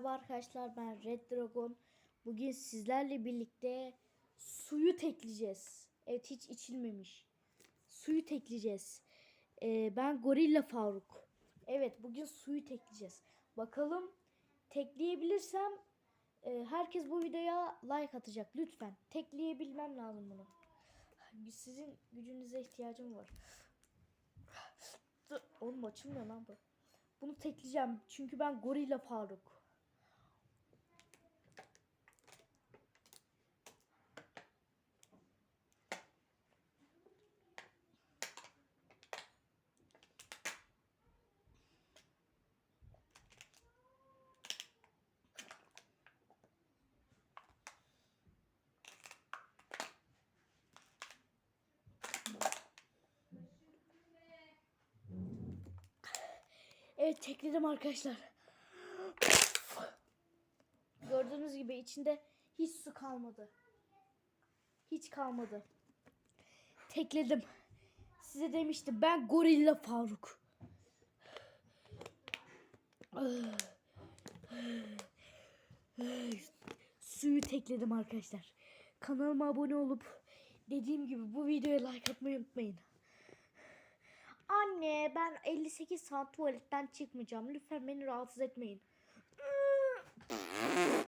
Merhaba arkadaşlar ben Red Dragon. Bugün sizlerle birlikte suyu tekleyeceğiz. Evet hiç içilmemiş. Suyu tekleyeceğiz. Ee, ben Gorilla Faruk. Evet bugün suyu tekleyeceğiz. Bakalım tekleyebilirsem e, herkes bu videoya like atacak lütfen. Tekleyebilmem lazım bunu. Sizin gücünüze ihtiyacım var. Oğlum açılmıyor lan bu. Bunu tekleyeceğim çünkü ben Gorilla Faruk. Evet tekledim arkadaşlar. Gördüğünüz gibi içinde hiç su kalmadı. Hiç kalmadı. Tekledim. Size demiştim ben Gorilla Faruk. Suyu tekledim arkadaşlar. Kanalıma abone olup dediğim gibi bu videoya like atmayı unutmayın. Anne ben 58 saat tuvaletten çıkmayacağım. Lütfen beni rahatsız etmeyin.